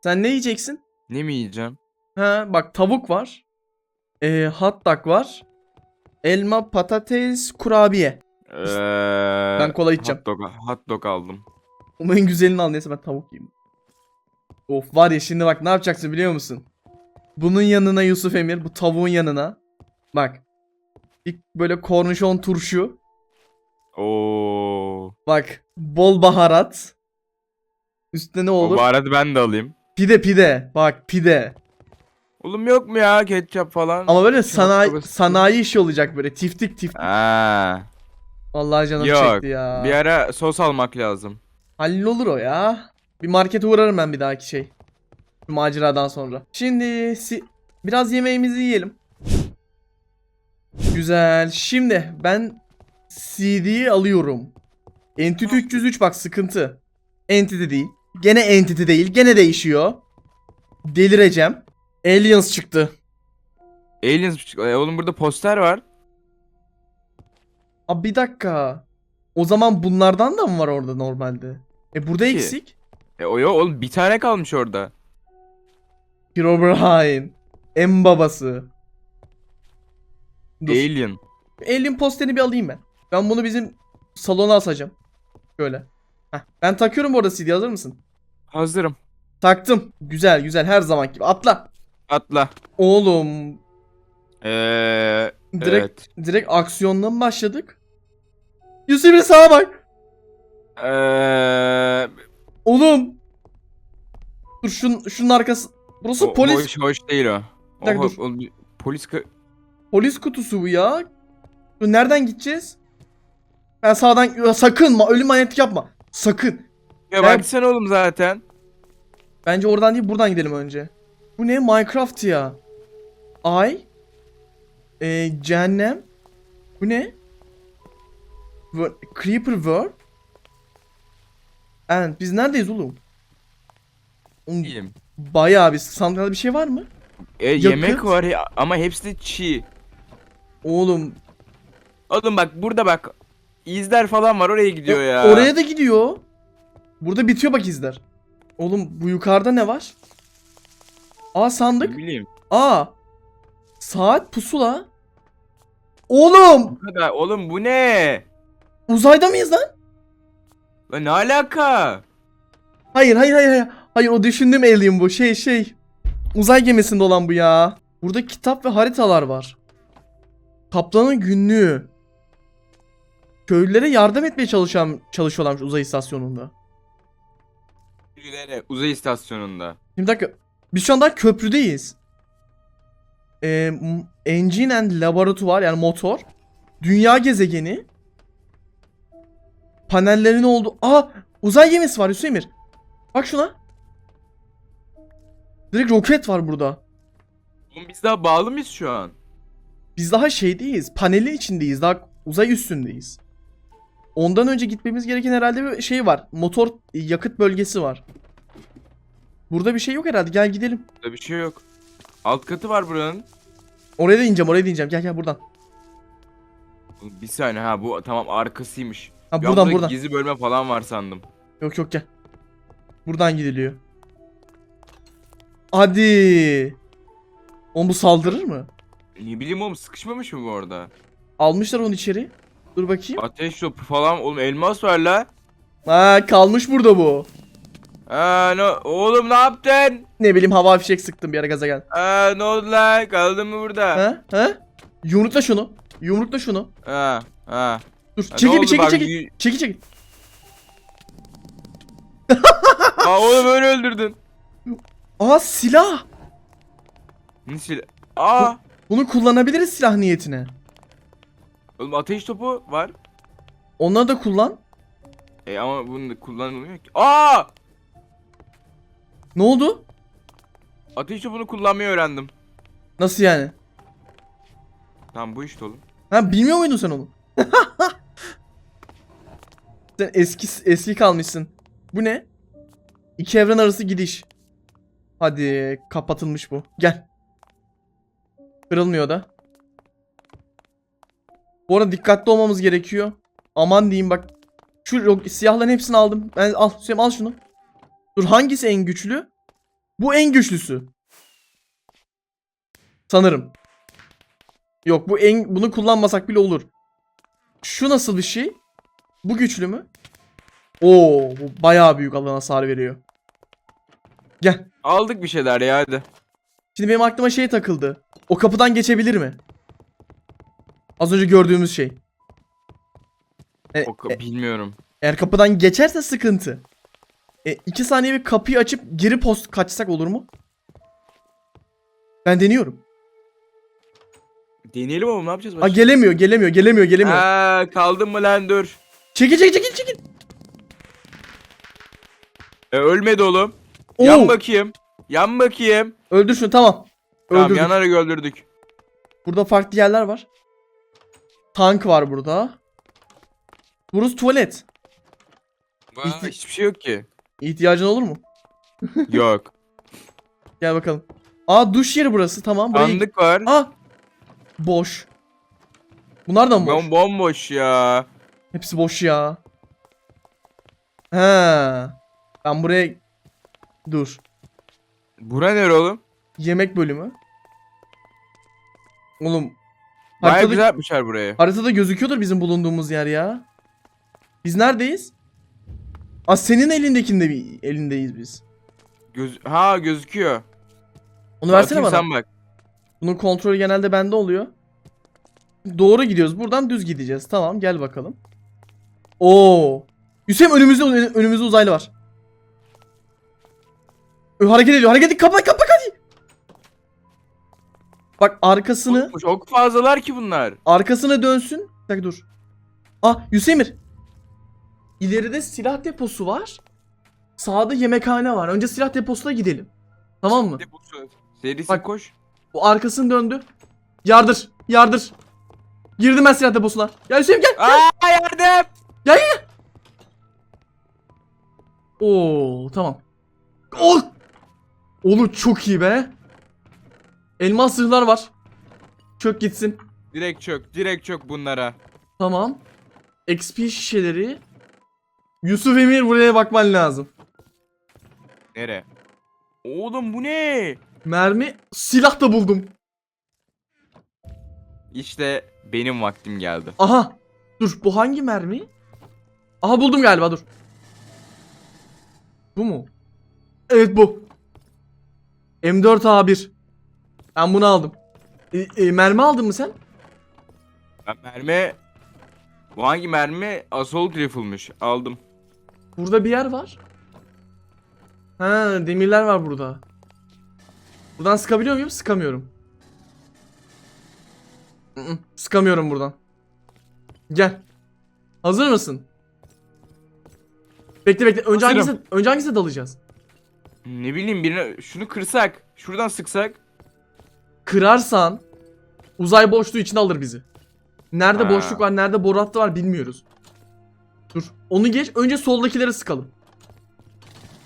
Sen ne yiyeceksin? Ne mi yiyeceğim? Ha bak tavuk var. Ee, hot dog var. Elma, patates, kurabiye. Ee, Ben kola içeceğim. Hot dog, hot dog aldım. Ama en güzelini al neyse ben tavuk yiyeyim. Of var ya şimdi bak ne yapacaksın biliyor musun? Bunun yanına Yusuf Emir bu tavuğun yanına. Bak. Bir böyle kornişon turşu. Oo. Bak bol baharat. Üstüne ne O olur? baharatı ben de alayım. Pide pide. Bak pide. Oğlum yok mu ya ketçap falan? Ama böyle sanayi sanayi işi olacak böyle tiftik tiftik. Ha. Vallahi canım Yok. çekti ya. Bir ara sos almak lazım. Hallolur o ya. Bir markete uğrarım ben bir dahaki şey. Şu maceradan sonra. Şimdi si- biraz yemeğimizi yiyelim. Güzel. Şimdi ben CD'yi alıyorum. Entity 303 bak sıkıntı. Entity değil. Gene Entity değil. Gene değişiyor. Delireceğim. Aliens çıktı. Aliens e, oğlum burada poster var. Abi bir dakika. O zaman bunlardan da mı var orada normalde? E burada İki. eksik. E o yok oğlum bir tane kalmış orada. Herobrine. En babası. Dur. Alien. Alien posterini bir alayım ben. Ben bunu bizim salona asacağım. Şöyle. Heh. Ben takıyorum bu arada CD hazır mısın? Hazırım. Taktım. Güzel güzel her zaman gibi. Atla. Atla. Oğlum. Eee Direkt evet. direkt aksiyonla mı başladık? Yusuf bir sağa bak. Eee Oğlum. Dur şun, şunun arkası. Burası o- polis Hoş, hoş değil o. Bir dakika, O- dur. o- polis polis kutusu bu ya. Nereden gideceğiz? Ben sağdan sakın ma ölüm manyetik yapma. Sakın. Ya Ben- baksana oğlum zaten. Bence oradan değil buradan gidelim önce. Bu ne? Minecraft ya. Ay. Ee, cehennem. Bu ne? Wo- Creeper World. And biz neredeyiz oğlum? Değilim. Bayağı bir sandıkta bir şey var mı? E, yemek var ya, ama hepsi de çiğ. Oğlum Oğlum bak burada bak. İzler falan var oraya gidiyor o- ya. oraya da gidiyor. Burada bitiyor bak izler. Oğlum bu yukarıda ne var? Aa sandık. Ne bileyim. Aa. Saat pusula. Oğlum Bu kadar. Oğlum bu ne? uzayda mıyız lan? Lan ne alaka? Hayır hayır hayır hayır. Hayır o düşündüğüm alien bu. Şey şey. Uzay gemisinde olan bu ya. Burada kitap ve haritalar var. Kaplanın günlüğü. Köylülere yardım etmeye çalışan çalışıyorlarmış uzay istasyonunda. Birileri Uzay istasyonunda. Şimdi bir dakika. Biz şu anda köprüdeyiz. Ee, engine and laboratuvar yani motor. Dünya gezegeni. Panellerin olduğu... Aa! Uzay gemisi var Hüseyin Emir. Bak şuna. Direkt roket var burada. Oğlum biz daha bağlı mıyız şu an? Biz daha şeydeyiz. Panelin içindeyiz. Daha uzay üstündeyiz. Ondan önce gitmemiz gereken herhalde bir şey var. Motor yakıt bölgesi var. Burada bir şey yok herhalde. Gel gidelim. Burada bir şey yok. Alt katı var buranın. Oraya da ineceğim. Oraya da ineceğim. Gel gel buradan. Bir saniye ha bu tamam arkasıymış. Ha Bir buradan anda buradan. Gizli bölme falan var sandım. Yok yok gel. Buradan gidiliyor. Hadi. Oğlum bu saldırır mı? Ne bileyim oğlum sıkışmamış mı bu orada? Almışlar onu içeri. Dur bakayım. Ateş topu falan oğlum elmas var la. Ha kalmış burada bu. Aa ne oğlum ne yaptın? Ne bileyim hava fişek sıktım bir ara gaza gel. Aa ne oldu la? Kaldın mı burada? Ha? Ha? Yumrukla şunu. Yumrukla şunu. Ha ha. Dur Ha, ne çekil bir oldu çekil bak, çekil. y- Çekil çekil. Aa oğlum öyle öldürdün. Aa silah. Ne silah? Aa. Bunu kullanabiliriz silah niyetine. Oğlum ateş topu var. Onları da kullan. E ama bunu da kullanılmıyor ki. Aa! Ne oldu? Ateş topunu kullanmayı öğrendim. Nasıl yani? Tamam bu işte oğlum. Ha bilmiyor muydun sen onu? sen eski eski kalmışsın. Bu ne? İki evren arası gidiş. Hadi kapatılmış bu. Gel. Kırılmıyor da. Bu arada dikkatli olmamız gerekiyor. Aman diyeyim bak. Şu siyahların hepsini aldım. Ben al Hüseyin al şunu. Dur hangisi en güçlü? Bu en güçlüsü. Sanırım. Yok bu en bunu kullanmasak bile olur. Şu nasıl bir şey? Bu güçlü mü? Oo, bu bayağı büyük alan hasar veriyor. Gel. Aldık bir şeyler ya hadi. Şimdi benim aklıma şey takıldı. O kapıdan geçebilir mi? Az önce gördüğümüz şey. E, O e, bilmiyorum. eğer kapıdan geçerse sıkıntı. E, iki saniye bir kapıyı açıp geri post kaçsak olur mu? Ben deniyorum. Deneyelim ama ne yapacağız Aa, başka? gelemiyor, gelemiyor, gelemiyor, gelemiyor. Aa, kaldın mı lan dur. Çekil, çekil, çekil, çekil. E, ölmedi oğlum. Oo, Yan bakayım. Yan bakayım. öldür şunu, tamam. Tamam Öldürdük. yanarak öldürdük. Burada farklı yerler var. Tank var burada. Burası tuvalet. Hiç, hiçbir şey yok ki. İhtiyacın olur mu? yok. Gel bakalım. Aa duş yeri burası, tamam. Burayı... Sandık var. Aa! Boş. Bunlar da mı boş? Ben bomboş ya. Hepsi boş ya. He. Ben buraya... Dur. Bura nere oğlum? Yemek bölümü. Oğlum. Baya Haritada, güzel yapmışlar burayı. haritada gözüküyordur bizim bulunduğumuz yer ya. Biz neredeyiz? Aa senin elindekinde bir elindeyiz biz. Göz ha gözüküyor. Onu versene Bakayım bana. Sen bak. Bunun kontrolü genelde bende oluyor. Doğru gidiyoruz. Buradan düz gideceğiz. Tamam gel bakalım. Oo. Hüseyin önümüzde önümüzde uzaylı var. Ö, hareket ediyor. Hareket ediyor. Kapat kapat. Bak arkasını Çok, çok fazlalar ki bunlar. arkasına dönsün. Bir dakika dur. Ah Hüseyin İleride silah deposu var. Sağda yemekhane var. Önce silah deposuna gidelim. Tamam mı? Serisi Bak- koş. O arkasını döndü. Yardır. Yardır. Girdim ben silah deposuna. Ya Hüseyin gel. Aa yardım. Oo tamam. Oh! Oğlum çok iyi be. Elmas zırhlar var. Çök gitsin. Direkt çök. Direkt çök bunlara. Tamam. XP şişeleri. Yusuf Emir buraya bakman lazım. Nere? Oğlum bu ne? Mermi, silah da buldum. İşte benim vaktim geldi. Aha. Dur bu hangi mermi? Aha buldum galiba dur. Bu mu? Evet bu. M4A1. Ben bunu aldım. E, e, mermi aldın mı sen? Ben mermi... Bu hangi mermi? Assault rifle'mış. Aldım. Burada bir yer var. Ha demirler var burada. Buradan sıkabiliyor muyum? Sıkamıyorum. Sıkamıyorum buradan. Gel. Hazır mısın? Bekle bekle. Önce Hazırım. hangisi önce hangisine dalacağız? Ne bileyim birine şunu kırsak. Şuradan sıksak. Kırarsan uzay boşluğu içine alır bizi. Nerede Ha. boşluk var, nerede boru hattı var bilmiyoruz. Dur. Onu geç. Önce soldakileri sıkalım.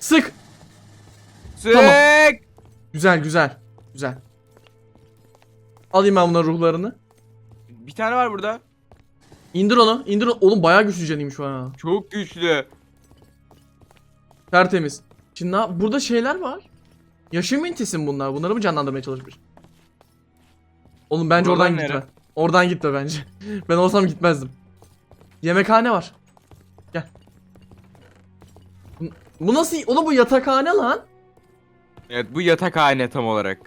Sık. Sık. Tamam. Güzel güzel. Güzel. Alayım ben bunların ruhlarını. Bir tane var burada. İndir onu. indir onu. Oğlum bayağı güçlü canıymış şu an. Çok güçlü. Tertemiz. Şimdi ne- burada şeyler var. Yaşam mi bunlar? Bunları mı canlandırmaya çalışmış? Oğlum bence Buralar oradan nere? gitme. Oradan gitme bence. ben olsam gitmezdim. Yemekhane var. Gel. Bu- Bu nasıl? Oğlum bu yatakhane lan. Evet bu yatakhane tam olarak.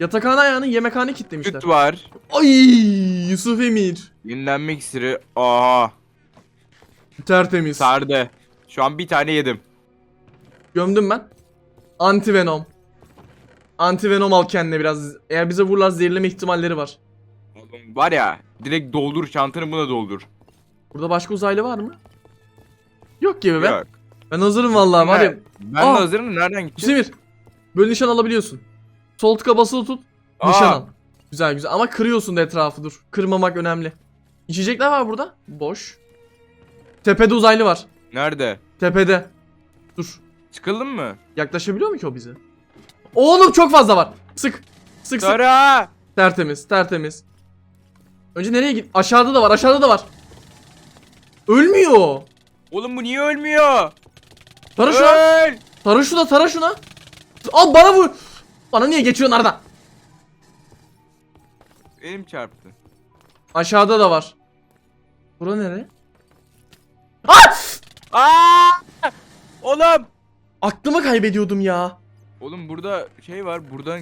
Yatakhane ayağını yemekhane kitlemişler. Süt var. Ay Yusuf Emir. Yenilenme iksiri. Aha. Tertemiz. Sardı. Şu an bir tane yedim. Gömdüm ben. Anti Venom. Anti Venom al kendine biraz. Eğer bize vururlar zehirleme ihtimalleri var. Oğlum var ya direkt doldur çantanı buna doldur. Burada başka uzaylı var mı? Yok gibi be. Yok. Ben hazırım vallahi var ya. Ben Aa! de hazırım nereden gideceğiz? Hüsemir. Böyle nişan alabiliyorsun. Sol tıka basılı tut. Aa! Nişan al. Güzel güzel ama kırıyorsun da etrafı dur. Kırmamak önemli. İçecekler var burada. Boş. Tepede uzaylı var. Nerede? Tepede. Dur. Çıkalım mı? Yaklaşabiliyor mu ki o bize? Oğlum çok fazla var. Sık. Sık sık. Tara! Tertemiz, tertemiz. Önce nereye git? Aşağıda da var, aşağıda da var. Ölmüyor. Oğlum bu niye ölmüyor? Tara şuna. Öl! Tara şuna, tara şuna. Al bana vur. Bana niye geçiyorsun Arda? Elim çarptı. Aşağıda da var. Bura nere? Ah! Aa! Oğlum! Aklımı kaybediyordum ya. Oğlum burada şey var. Buradan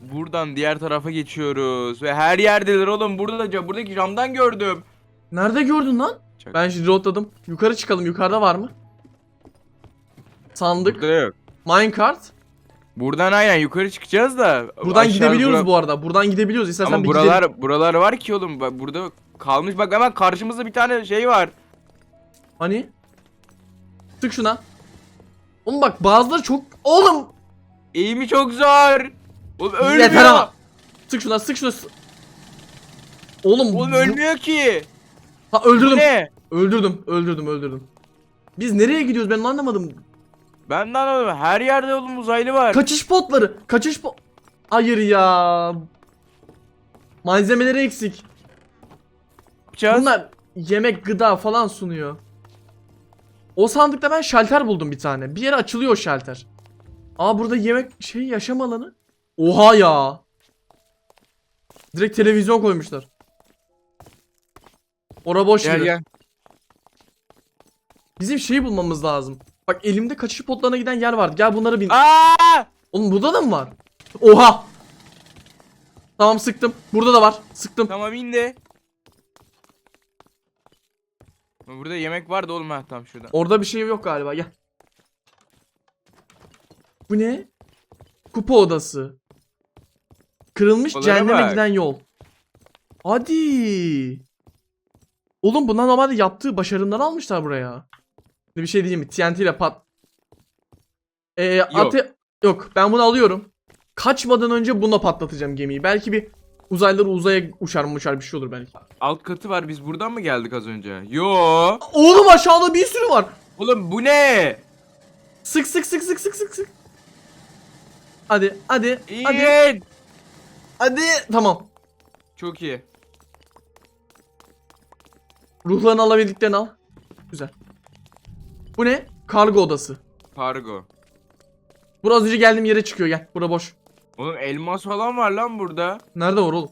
buradan diğer tarafa geçiyoruz ve her yerdeler oğlum. Burada buradaki camdan gördüm. Nerede gördün lan? Çak. Ben şimdi reloadladım. Yukarı çıkalım. Yukarıda var mı? Sandık. Burada yok. Minecart. Buradan aynen yukarı çıkacağız da. Buradan aşağı gidebiliyoruz bura- bu arada. Buradan gidebiliyoruz. İstersen Ama bir buralar gidelim. buralar var ki oğlum. Burada kalmış. Bak hemen karşımızda bir tane şey var. Hani? Sık şuna. Oğlum bak bazıları çok... Oğlum! Eğimi çok zor. Oğlum ölmüyor. Yeter ama. Sık şuna sık şuna. Oğlum, Oğlum bu- ölmüyor ki. Ha Bu öldürdüm. ne? Öldürdüm. Öldürdüm öldürdüm. Biz nereye gidiyoruz ben onu anlamadım. Ben de anlamadım. Her yerde oğlum uzaylı var. Kaçış potları. Kaçış pot... Hayır ya. Malzemeleri eksik. yapacağız? Bunlar yemek, gıda falan sunuyor. O sandıkta ben şalter buldum bir tane. Bir yere açılıyor o şalter. Aa burada yemek şey yaşam alanı. Oha ya. Direkt televizyon koymuşlar. Ora boş Gel gibi. gel. Bizim şeyi bulmamız lazım. Bak elimde kaçış potlarına giden yer vardı. Gel bunları bin. Aa! Oğlum burada da mı var? Oha. Tamam sıktım. Burada da var. Sıktım. Tamam indi. Burada yemek vardı oğlum ha tam şurada. Orada bir şey yok galiba. Gel. Bu ne? Kupa odası. Kırılmış Kupalara cehenneme bak. giden yol. Hadi. Oğlum bunlar normalde yaptığı başarımları almışlar buraya. Bir şey diyeyim mi? TNT ile pat. Ee, Yok. ate- Yok ben bunu alıyorum. Kaçmadan önce bununla patlatacağım gemiyi. Belki bir uzaylılar uzaya uçar mı uçar bir şey olur belki. Alt katı var. Biz buradan mı geldik az önce? Yo. Oğlum aşağıda bir sürü var. Oğlum bu ne? Sık sık sık sık sık sık sık. Hadi hadi İyi. hadi hadi tamam. Çok iyi. Ruhlarını alabildiklerini al. Güzel. Bu ne? Kargo odası. Kargo. Burası önce geldiğim yere çıkıyor gel. Bura boş. Oğlum elmas falan var lan burada. Nerede var oğlum?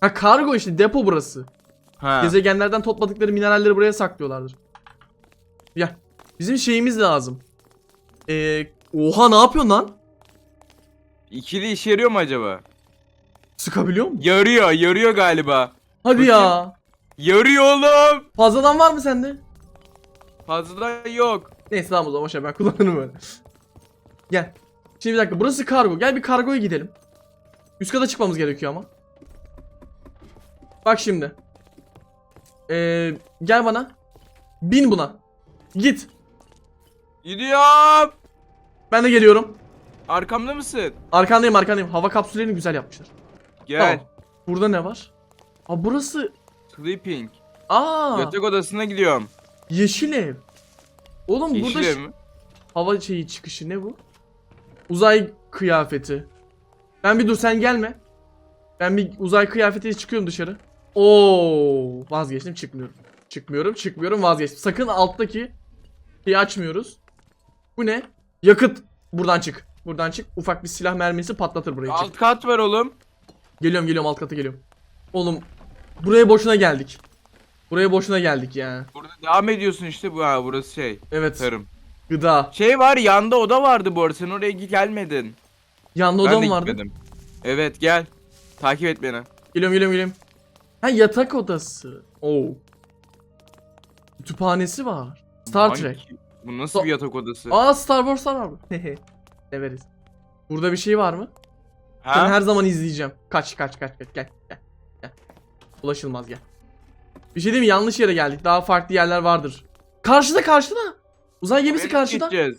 Ha kargo işte depo burası. Ha. Gezegenlerden topladıkları mineralleri buraya saklıyorlardır. Gel. Bizim şeyimiz lazım. Ee, oha ne yapıyorsun lan? İkili işe yarıyor mu acaba? Sıkabiliyor mu? Yarıyor, yarıyor galiba. Hadi ya. Yarıyor oğlum. Fazladan var mı sende? Fazla yok. Neyse tamam o zaman boşver ben kullanırım öyle. Gel. Şimdi bir dakika burası kargo. Gel bir kargoya gidelim. Üst kata çıkmamız gerekiyor ama. Bak şimdi. Ee, gel bana. Bin buna. Git. Gidiyorum. Ben de geliyorum. Arkamda mısın? Arkandayım arkandayım. Hava kapsüllerini güzel yapmışlar. Gel. Tamam. Burada ne var? Aa burası. Sleeping. Aa Yatak odasına gidiyorum. yeşil ev. Oğlum burada Yeşil ev ş- mi? hava şeyi çıkışı ne bu? Uzay kıyafeti. Ben bir dur sen gelme. Ben bir uzay kıyafetiyle çıkıyorum dışarı. Oo vazgeçtim çıkmıyorum. Çıkmıyorum çıkmıyorum vazgeçtim. Sakın alttaki şeyi açmıyoruz. Bu ne? Yakıt. Buradan çık. Buradan çık. Ufak bir silah mermisi patlatır burayı. Çık. Alt kat var oğlum. Geliyorum geliyorum alt kata geliyorum. Oğlum buraya boşuna geldik. Buraya boşuna geldik ya. Burada devam ediyorsun işte bu ha burası şey. Evet. Tarım. Gıda. Şey var yanda oda vardı bu arada sen oraya git gelmedin. Yanında ben de odam vardı. gitmedim. Evet gel. Takip et beni. Geliyorum geliyorum geliyorum. Ha yatak odası. Oo. Kütüphanesi var. Star Hangi- Trek. Bu nasıl bir yatak odası? Aa Star Wars'lar var mı? Severiz. Burada bir şey var mı? ha? Seni her zaman izleyeceğim. Kaç kaç kaç kaç gel gel. gel. Ulaşılmaz gel. Bir şey diyeyim mi? Yanlış yere geldik. Daha farklı yerler vardır. Karşıda karşıda. Uzay gemisi Nereye karşıda. gideceğiz?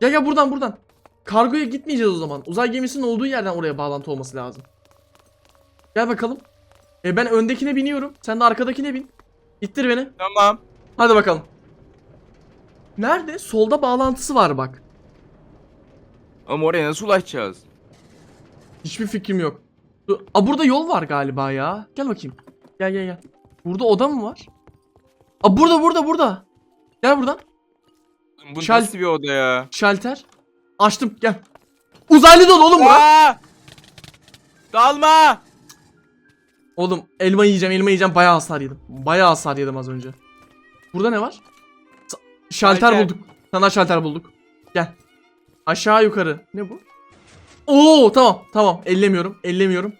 Gel gel buradan buradan. Kargoya gitmeyeceğiz o zaman. Uzay gemisinin olduğu yerden oraya bağlantı olması lazım. Gel bakalım. E ben öndekine biniyorum. Sen de arkadakine bin. İttir beni. Tamam. Hadi bakalım. Nerede? Solda bağlantısı var bak. Ama oraya nasıl ulaşacağız? Hiçbir fikrim yok. Dur. Aa burada yol var galiba ya. Gel bakayım. Gel gel gel. Burada oda mı var? Aa burada burada burada. Gel buradan. Bu Şal- nasıl bir oda ya? Şalter. Açtım gel. Uzaylı dolu oğlum bura. Aa! Dalma! Oğlum elma yiyeceğim elma yiyeceğim bayağı hasar yedim. Bayağı hasar yedim az önce. Burada ne var? Sa- Şalter Şalter. bulduk. Sana şalter bulduk. Gel. Aşağı yukarı. Ne bu? Oo tamam tamam ellemiyorum ellemiyorum.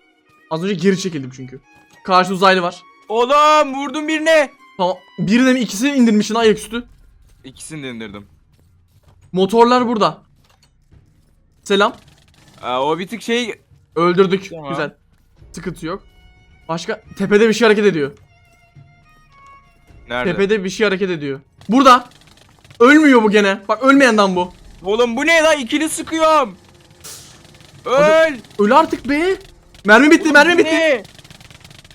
Az önce geri çekildim çünkü. Karşı uzaylı var. Oğlum vurdum birine. Tamam. Birine mi ikisini indirmişsin ayaküstü. İkisini de indirdim. Motorlar burada. Selam. Aa, o bir tık şey Öldürdük. Tamam. Güzel. Sıkıntı yok. Başka tepede bir şey hareket ediyor. nerede? Tepede bir şey hareket ediyor. Burada. Ölmüyor bu gene. Bak ölmeyenden bu. Oğlum bu ne lan ikili sıkıyorum. Öl. Öl artık be. Mermi bitti, Oğlum mermi bu bitti. ne?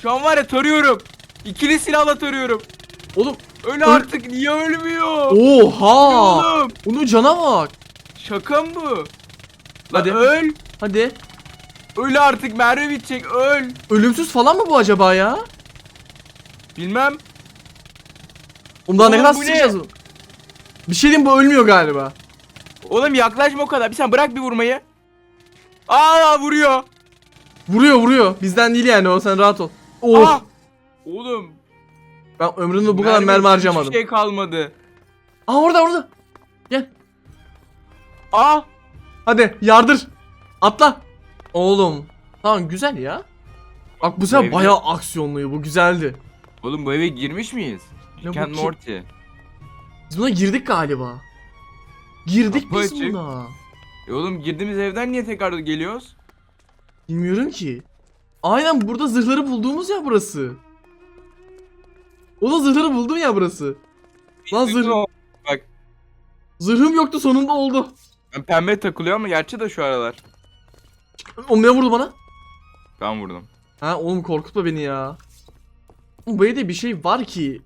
Şu an var ya tarıyorum. İkili silahla tarıyorum. Oğlum. Öl artık niye ölmüyor? Oha. Oğlum Onun cana bak. şaka mı bu? Lan Hadi. öl. Hadi. Öl artık mermi bitecek öl. Ölümsüz falan mı bu acaba ya? Bilmem. Ondan ne Oğlum kadar bu ne? sıçacağız bu? Bir şey diyeyim bu ölmüyor galiba. Oğlum yaklaşma o kadar. Bir sen bırak bir vurmayı. Aa vuruyor. Vuruyor vuruyor. Bizden değil yani o sen rahat ol. Oh. Aa. Oğlum. Ben ömrümde bu kadar mermi harcamadım. Hiçbir şey kalmadı. Aa orada orada. Gel. Aa. Hadi yardır. Atla. Oğlum. Tamam güzel ya. Bak bu sefer evde- bayağı aksiyonluydu. Bu güzeldi. Oğlum bu eve girmiş miyiz? Ne bu Kent ki? Morty. Biz buna girdik galiba. Girdik Kapı biz açık. buna. E oğlum girdiğimiz evden niye tekrar geliyoruz? Bilmiyorum ki. Aynen burada zırhları bulduğumuz ya burası. O da zırhları buldum ya burası. Lan zırh, Bak zırhım yoktu sonunda oldu. ben pembe takılıyor ama gerçi de şu aralar. O ne vurdu bana? Ben vurdum. Ha oğlum korkutma beni ya. Oğlum Bu evde bir şey var ki.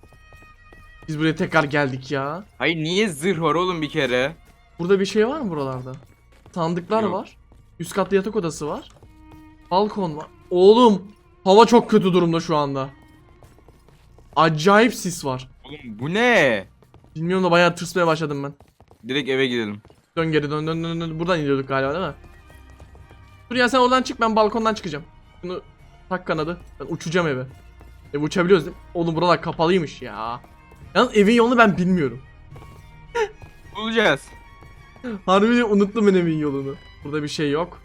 Biz buraya tekrar geldik ya. Hayır niye zırh var oğlum bir kere? Burada bir şey var mı buralarda? Sandıklar Yok. var. Üst katta yatak odası var. Balkon var. Oğlum hava çok kötü durumda şu anda. Acayip sis var. Oğlum bu ne? Bilmiyorum da bayağı tırsmaya başladım ben. Direkt eve gidelim. Dön geri dön dön dön dön. Buradan iniyorduk galiba değil mi? Dur ya sen oradan çık ben balkondan çıkacağım. Bunu tak kanadı. Ben uçacağım eve. E uçabiliyoruz değil mi? Oğlum buralar kapalıymış ya. Yalnız evin yolunu ben bilmiyorum. Bulacağız. Harbiden unuttum ben evin yolunu. Burada bir şey yok.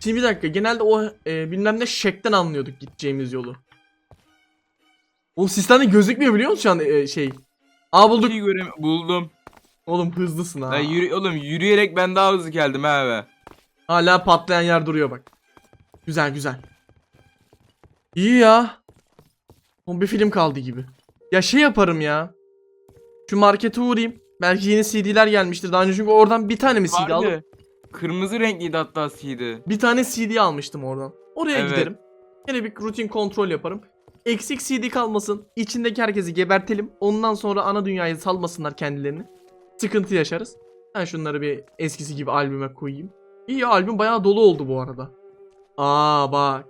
Şimdi bir dakika genelde o e, bilmem ne şekten anlıyorduk gideceğimiz yolu. Oğlum sistemde gözükmüyor biliyor musun şu an e, şey. Aa bulduk. Şey görem buldum. Oğlum hızlısın ha. Lan yürü oğlum yürüyerek ben daha hızlı geldim ha. Hala patlayan yer duruyor bak. Güzel güzel. İyi ya. Oğlum bir film kaldı gibi. Ya şey yaparım ya. Şu markete uğrayayım. Belki yeni CD'ler gelmiştir daha önce çünkü oradan bir tane mi CD aldım? Vardı. Kırmızı renkliydi hatta CD. Bir tane CD almıştım oradan. Oraya Evet. giderim. Yine bir rutin kontrol yaparım. Eksik CD kalmasın. İçindeki herkesi gebertelim. Ondan sonra ana dünyayı salmasınlar kendilerini. Sıkıntı yaşarız. Ben şunları bir eskisi gibi albüme koyayım. İyi ya, albüm bayağı dolu oldu bu arada. Aa bak.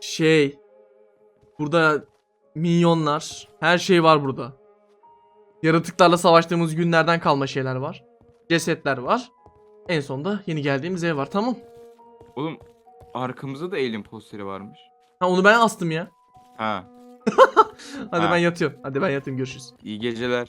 Şey. Burada minyonlar. Her şey var burada. Yaratıklarla savaştığımız günlerden kalma şeyler var. Cesetler var. En sonda yeni geldiğimiz ev var. Tamam. Oğlum arkamızda da Alien posteri varmış. Ha onu ben astım ya. Ha. Hadi Ha. ben yatıyorum. Hadi ben yatıyorum görüşürüz. İyi geceler.